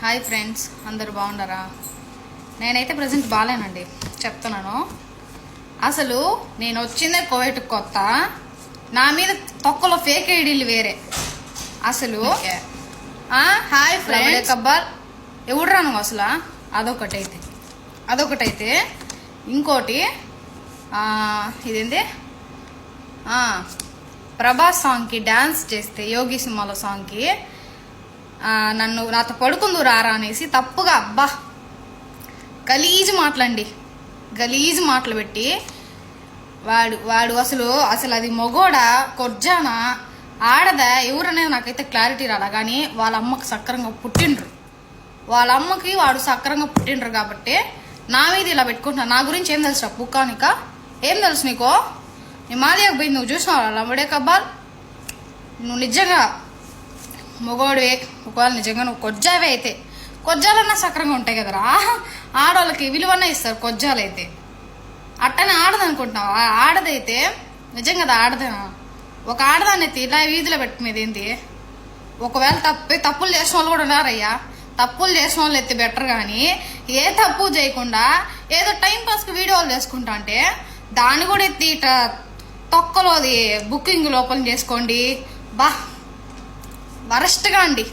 Hi friends అందరూ బాగున్నారా? నేనైతే ప్రజెంట్ బాగాలేనండి చెప్తున్నాను. అసలు నేను వచ్చిందే కోవిడ్ కొత్త నా మీద తొక్కలో ఫేక్ ఐడీలు వేరే. అసలు హాయ్ రమడే ఫ్రెండ్స్. కబ్బాల్ ఎవడురా నువ్వు అసలు? అదొకటైతే అదొకటైతే ఇంకోటి ఇదేంటి ప్రభాస్ సాంగ్కి డ్యాన్స్ చేస్తే యోగి సినిమాలో సాంగ్కి నన్ను నాతో పడుకుందు రారా అనేసి తప్పుగా అబ్బా గలీజు మాటలండి. గలీజు మాటలు పెట్టి వాడు వాడు అసలు అసలు అది మొగోడా కొర్జానా ఆడదా ఎవరనేది నాకైతే క్లారిటీ రాలా. కానీ వాళ్ళ అమ్మకు సక్రంగా పుట్టిండ్రు. వాళ్ళ అమ్మకి వాడు సక్రంగా పుట్టిండ్రు కాబట్టి నా మీద ఇలా పెట్టుకుంటున్నా. నా గురించి ఏం తెలుసు పుక్కానిక ఏం తెలుసు నీకో? నీ మాదిగా పోయింది నువ్వు చూసినావు? అమ్మడే కబ్బాల్ నువ్వు నిజంగా మగోడివే ఒకవేళ నిజంగా నువ్వు కొజ్జావే అయితే కొజ్జాలన్నా సక్రంగా ఉంటాయి కదరా. ఆడవాళ్ళకి విలువన్న ఇస్తారు కొజ్జాలైతే. అట్టనే ఆడదనుకుంటున్నావు? అనుకుంటున్నావా ఆడదైతే నిజంగా అది ఆడదేనా? ఒక ఆడదాన్ని అయితే ఇలా వీధిలో పెట్టుకునేది ఏంది ఒకవేళ తప్పు తప్పులు చేసిన వాళ్ళు కూడా ఉన్నారయ్యా. తప్పులు చేసిన వాళ్ళు అయితే బెటర్ కానీ ఏ తప్పు చేయకుండా ఏదో టైం పాస్కి వీడియోలు చేసుకుంటా అంటే దాన్ని కూడా ఎత్తి ఇట్లా తొక్కలోది బుకింగ్ లోపల చేసుకోండి. బా వరస్ట్గా అండి.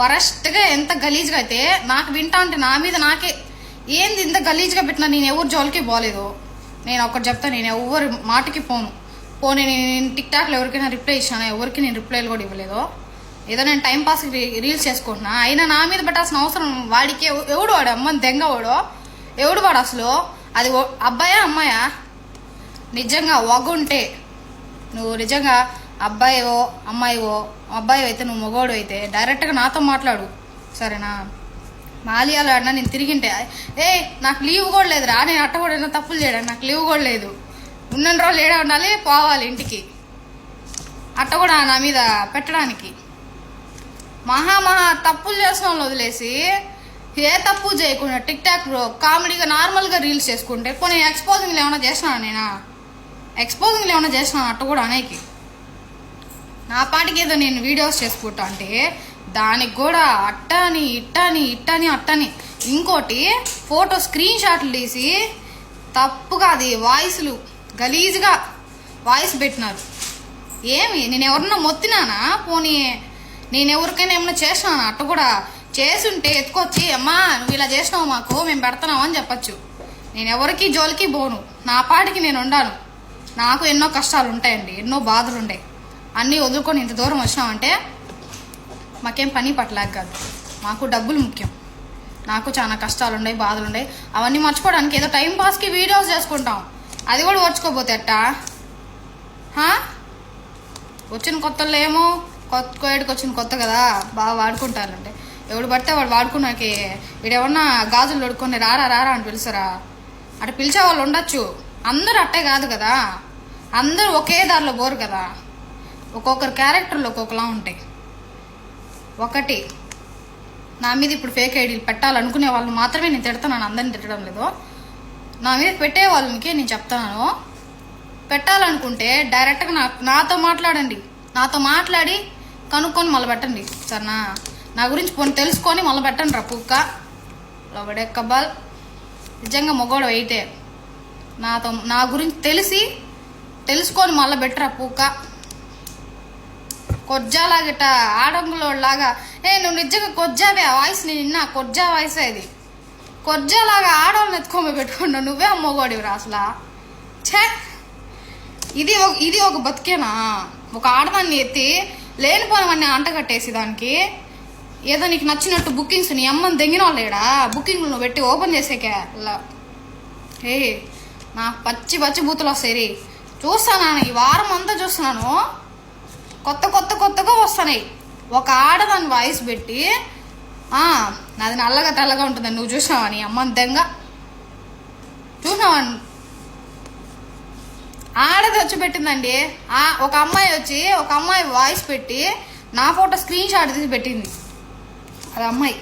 వరస్ట్గా ఎంత గలీజ్గా అయితే నాకు వింటా అంటే నా మీద నాకే ఏంది ఇంత గలీజ్గా పెట్టినా నేను ఎవరు జోలికి పోలేదు. నేను ఒకటి చెప్తా నేను ఎవరి మాటకి పోను. పోనీ నేను టిక్ టాక్లో ఎవరికైనా రిప్లై ఇచ్చాను ఎవరికి నేను రిప్లైలు కూడా ఇవ్వలేదు? ఏదో నేను టైం పాస్ రీల్స్ చేసుకుంటున్నా అయినా నా మీద పెట్టాల్సిన అవసరం వాడికి ఎవడు వాడు? అమ్మని దెంగవాడు ఎవడు వాడు అసలు? అది అబ్బాయా అమ్మాయా? నిజంగా వగుంటే నువ్వు నిజంగా అబ్బాయివో అమ్మాయివో అబ్బాయి అయితే నువ్వు మగోడు అయితే డైరెక్ట్గా నాతో మాట్లాడు. సరేనా? మాలియాలో అన్నా నేను తిరిగింటే ఏ నాకు లీవ్ కూడా లేదురా నేను అట్ట కూడా ఏదైనా తప్పులు చేయడానికి నాకు లీవ్ కూడా లేదు. ఉన్న రోజులు ఏడా ఉండాలి? పోవాలి ఇంటికి. అట్ట కూడా నా మీద పెట్టడానికి. మహా మహా తప్పులు చేసిన వాళ్ళు వదిలేసి ఏ తప్పు చేయకుండా టిక్ టాక్ కామెడీగా నార్మల్గా రీల్స్ చేసుకుంటే కొన్ని ఎక్స్పోజింగ్లు ఏమైనా చేసినా నేనా? ఎక్స్పోజింగ్లు ఏమైనా చేసినా అట్ట కూడా అనేకి. నా పాటికి ఏదో నేను వీడియోస్ చేసుకుంటా అంటే దానికి కూడా అట్టని ఇట్టని ఇట్టని అట్టని. ఇంకోటి ఫోటో స్క్రీన్ షాట్లు తీసి తప్పుగా అది వాయిస్లు గలీజ్గా వాయిస్ పెట్టినారు. ఏమి? నేను ఎవరన్నా మొత్తినానా? పోనీ నేను ఎవరికైనా ఏమైనా చేసినానా? అట్ట కూడా చేసుంటే ఎత్తుకొచ్చి అమ్మా నువ్వు ఇలా చేసినావు మాకు మేము పెడతాం అని చెప్పచ్చు. నేను ఎవరికి జోలికి పోను. నా పాటికి నేను ఉండాను. నాకు ఎన్నో కష్టాలు ఉంటాయండి ఎన్నో బాధలు ఉంటాయి అన్నీ వదులుకొని ఇంత దూరం వచ్చినామంటే మాకేం పని పట్టలేక కాదు. మాకు డబ్బులు ముఖ్యం. నాకు చాలా కష్టాలు ఉన్నాయి బాధలు ఉన్నాయి అవన్నీ మర్చిపోవడానికి ఏదో టైం పాస్కి వీడియోస్ చేసుకుంటాం. అది కూడా ఓర్చుకోపోతే అట్టా వచ్చిన కొత్తలో ఏమో కొత్త కోయడికి వచ్చిన కొత్త కదా బాగా వాడుకుంటారంటే. ఎవడు పడితే వాడు వాడుకున్నాకి ఇడేమన్నా గాజులు తొడుక్కొని రారా రారా అని పిలుస్తారా? అటు పిలిచే వాళ్ళు ఉండొచ్చు. అందరూ అట్టే కాదు కదా. అందరూ ఒకే దారిలో పోరు కదా. ఒక్కొక్కరు క్యారెక్టర్లు ఒక్కొక్కలా ఉంటాయి. ఒకటి నా మీద ఇప్పుడు ఫేక్ ఐడీలు పెట్టాలనుకునే వాళ్ళు మాత్రమే నేను తిడతాను అందరిని తిట్టడం లేదు. నా మీద పెట్టే వాళ్ళకి నేను చెప్తాను పెట్టాలనుకుంటే డైరెక్ట్గా నా నాతో మాట్లాడండి. నాతో మాట్లాడి కనుక్కొని మళ్ళీ పెట్టండి. సరేనా? నా గురించి పోనీ తెలుసుకొని మళ్ళీ పెట్టండి రా పుక్క. లోబడే కబ్బాల్ నిజంగా మొగోడు అయితే. నాతో నా గురించి తెలిసి తెలుసుకొని మళ్ళీ పెట్టరా పుక్క? కొజ్జాలాగట ఆడంగులోలాగా ఏ నువ్వు నిజంగా కొజ్జావే? ఆ వాయిస్ నేను నిన్న కొజ్జా వాయిస్ అది కొజ్జాలాగా ఆడవాళ్ళని ఎత్తుకొని పెట్టుకున్నావు. నువ్వే అమ్మగోడివి అసలు. ఛే! ఇది ఒక ఇది ఒక బతికేనా? ఒక ఆడదాన్ని ఎత్తి లేనిపోనవన్నీ అంటగట్టేసి దానికి. ఏదో నీకు నచ్చినట్టు బుకింగ్స్ నీ అమ్మని దెంగిన వాళ్ళేడా బుకింగ్లు నువ్వు పెట్టి ఓపెన్ చేసేకే. లా. ఏ నా పచ్చి పచ్చి బూతులు వస్తాయి రే. చూస్తాను ఈ వారం అంతా చూస్తున్నాను. కొత్త కొత్త కొత్తగా వస్తున్నాయి ఒక ఆడదాని వాయిస్ పెట్టి నాది నల్లగా తెల్లగా ఉంటుంది నువ్వు చూసినావా నీ అమ్మ దెంగ చూసినావా? ఆడది వచ్చి పెట్టిందండి. ఆ ఒక అమ్మాయి వచ్చి ఒక అమ్మాయి వాయిస్ పెట్టి నా ఫోటో స్క్రీన్ షాట్ తీసి పెట్టింది. అది అమ్మాయి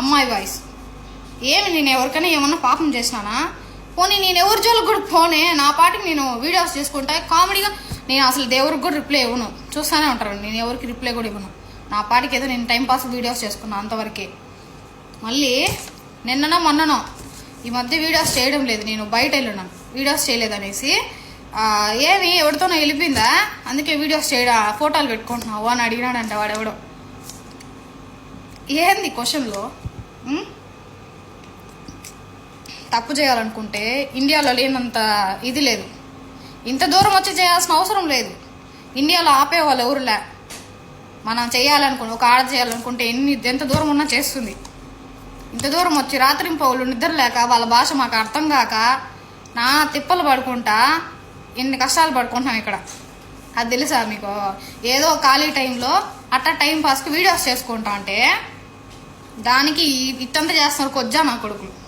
అమ్మాయి వాయిస్. ఏమి నేను ఎవరికైనా ఏమన్నా పాపం చేసినానా? పోనీ నేను ఎవరి జోలికి కూడా పోనే నా పాటికి నేను వీడియోస్ చేసుకుంటా కామెడీగా నేను అసలు దేవుడికి కూడా రిప్లై ఇవ్వను. చూస్తూనే ఉంటారు. నేను ఎవరికి రిప్లై కూడా ఇవ్వను. నా పాటికి ఏదో నేను టైంపాస్ వీడియోస్ చేసుకున్నాను అంతవరకే. మళ్ళీ నిన్ననో మొన్ననో ఈ మధ్య వీడియోస్ చేయడం లేదు. నేను బయట వెళ్ళున్నాను. వీడియోస్ చేయలేదనేసి. ఏమి ఎవరితోనో వెళ్ళిపోయిందా? అందుకే వీడియోస్ చేయడా ఫోటోలు పెట్టుకుంటున్నావు అని అడిగినాడంట వాడెవడో. ఏంది క్వశ్చన్లో? తప్పు చేయాలనుకుంటే ఇండియాలో లేనంత ఇది లేదు. ఇంత దూరం వచ్చి చేయాల్సిన అవసరం లేదు. ఇండియాలో ఆపే వాళ్ళు ఎవరులే మనం చేయాలనుకుని ఒక ఆడ చేయాలనుకుంటే ఎన్ని ఎంత దూరం ఉన్నా చేస్తుంది. ఇంత దూరం వచ్చి రాత్రింపవులు నిద్ర లేక వాళ్ళ భాష మాకు అర్థం కాక నా తిప్పలు పడుకుంటా ఎన్ని కష్టాలు పడుకుంటున్నాం ఇక్కడ. అది తెలుసా మీకు? ఏదో ఖాళీ టైంలో అట్ట టైం పాస్కి వీడియోస్ చేసుకుంటా అంటే దానికి ఈ- ఇట్టంతా చేస్తున్నారు కొజ్జా నా కొడుకులు.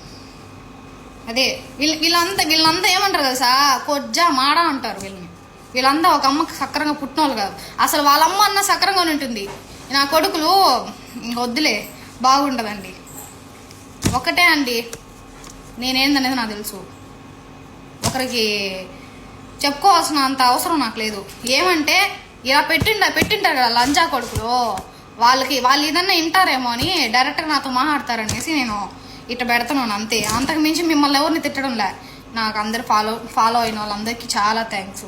అదే వీళ్ళ వీళ్ళంతా వీళ్ళంతా ఏమంటారు తెలుసా కొజ్జా మాడా అంటారు వీళ్ళని. వీళ్ళంతా ఒక అమ్మకి సక్రంగా పుట్టిన వాళ్ళు కాదు. అసలు వాళ్ళ అమ్మ అన్న సక్రంగానే ఉంటుంది. నా కొడుకులు ఇంక వద్దులే బాగుండదండి. ఒకటే అండి నేనేందనేది నాకు తెలుసు. ఒకరికి చెప్పుకోవాల్సిన అంత అవసరం నాకు లేదు. ఏమంటే ఇలా పెట్టిండ పెట్టింటారు కదా లంచా కొడుకులు. వాళ్ళకి వాళ్ళు ఏదన్నా వింటారేమో అని డైరెక్ట్గా నాతో మాట్లాడతారనేసి నేను ఇట్ట పెడుతున్నాను అంతే. అంతకు మించి మిమ్మల్ని ఎవరిని తిట్టడం లే నాకు అందరు ఫాలో ఫాలో అయిన వాళ్ళందరికీ చాలా థ్యాంక్స్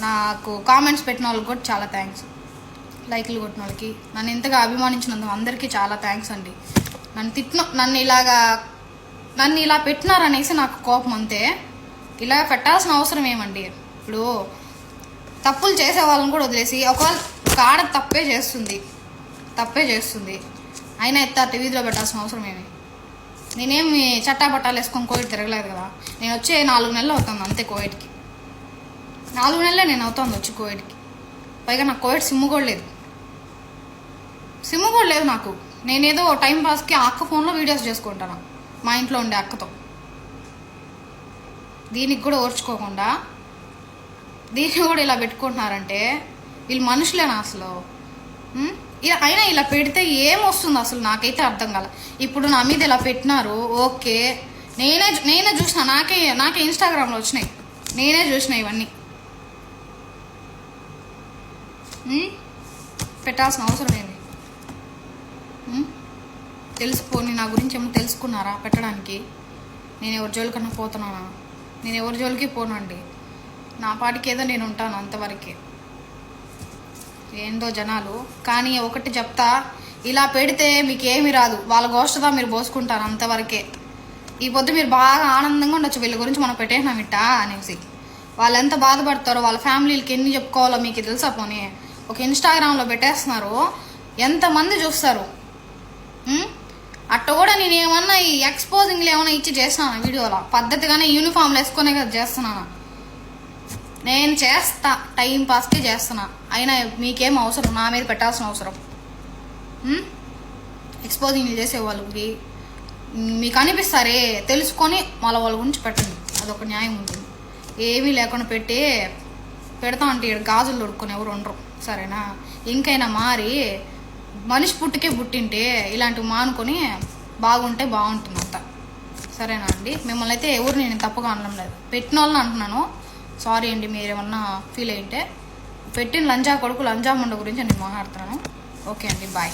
నాకు కామెంట్స్ పెట్టిన వాళ్ళకి కూడా చాలా థ్యాంక్స్ లైక్లు కొట్టిన వాళ్ళకి. నన్ను ఇంతగా అభిమానించినందుకు అందరికీ చాలా థ్యాంక్స్ అండి. నన్ను తిట్టిన నన్ను ఇలాగా నన్ను ఇలా పెట్టినారనేసి నాకు కోపం అంతే. ఇలా పెట్టాల్సిన అవసరం ఏమండి? ఇప్పుడు తప్పులు చేసే వాళ్ళని కూడా వదిలేసి ఒకవేళ కాడ తప్పే చేస్తుంది. తప్పే చేస్తుంది. అయినా ఎత్తారు వీధిలో పెట్టాల్సిన అవసరం ఏమి? నేనేమి చట్టాపట్టాలు వేసుకొని కోవిడ్ తిరగలేదు కదా. నేను వచ్చే నాలుగు నెలలు అవుతుంది అంతే కోవిడ్కి. నాలుగు నెలలే నేను అవుతుంది వచ్చి కోవిడ్కి. పైగా నాకు కోవిడ్ సిమ్ కూడా లేదు. సిమ్ కూడా లేదు నాకు. నేనేదో టైం పాస్కి అక్క ఫోన్లో వీడియోస్ చేసుకుంటాను. మా ఇంట్లో ఉండే అక్కతో. దీనికి కూడా ఓర్చుకోకుండా దీన్ని కూడా ఇలా పెట్టుకుంటున్నారంటే వీళ్ళు మనుషులేనా అసలు? అయినా ఇలా పెడితే ఏమొస్తుంది అసలు నాకైతే అర్థం కాల. ఇప్పుడు నా మీద ఇలా పెట్టినారు ఓకే. నేనే నేనే చూసిన నాకే నాకే ఇన్స్టాగ్రామ్లో వచ్చినాయి. నేనే చూసిన ఇవన్నీ. పెట్టాల్సిన అవసరం ఏంది? తెలుసుకొని నా గురించి ఏమో తెలుసుకున్నారా పెట్టడానికి? నేను ఎవరి జోలికన్నా పోతున్నానా? నేను ఎవరి జోలికి పోనండి? నా పాటికి ఏదో నేను ఉంటాను అంతవరకే. ఏందో జనాలు. కానీ ఒకటి చెప్తా ఇలా పెడితే మీకు ఏమి రాదు. వాళ్ళ గోష్టదా మీరు పోసుకుంటారు అంతవరకే. ఈ పొద్దు మీరు బాగా ఆనందంగా ఉండొచ్చు. వీళ్ళ గురించి మనం పెట్టేసినాం ఇట్టా అనేసి. వాళ్ళు ఎంత బాధపడతారో వాళ్ళ ఫ్యామిలీలకి ఎన్ని చెప్పుకోవాలో మీకు తెలుసా పోనీ? ఒక ఇన్స్టాగ్రామ్లో పెట్టేస్తున్నారు. ఎంతమంది చూస్తారు? అట్ట కూడా నేను ఏమన్నా ఈ ఎక్స్పోజింగ్లు ఏమైనా ఇచ్చి చేస్తున్నాను వీడియోలో? పద్ధతిగానే యూనిఫామ్లు వేసుకునే కదా చేస్తున్నాను? నేను చేస్తా టైం పాస్కే చేస్తున్నా. అయినా మీకేం అవసరం? నా మీద పెట్టాల్సిన అవసరం. ఎక్స్పోజింగ్ చేసే వాళ్ళకి మీకు అనిపిస్తారే? తెలుసుకొని మళ్ళీ వాళ్ళ గురించి పెట్టండి. అదొక న్యాయం ఉంటుంది ఏమీ లేకుండా పెట్టి పెడతా అంటే ఈడ గాజులు దొడుక్కొని ఎవరు ఉండరు. సరేనా? ఇంకైనా మారి మనిషి పుట్టుకే పుట్టింటే ఇలాంటివి మానుకొని బాగుంటే బాగుంటుంది అంత. సరేనా అండి? మిమ్మల్ని అయితే ఎవరు నేను తప్పుగా అనడం లేదు. పెట్టిన వాళ్ళని అంటున్నాను. సారీ అండి మీరేమన్నా ఫీల్ అయింటే పెట్టిన లంజా కొడుకు లంజా ముండ గురించి నేను మాట్లాడుతున్నాను. ఓకే అండి బాయ్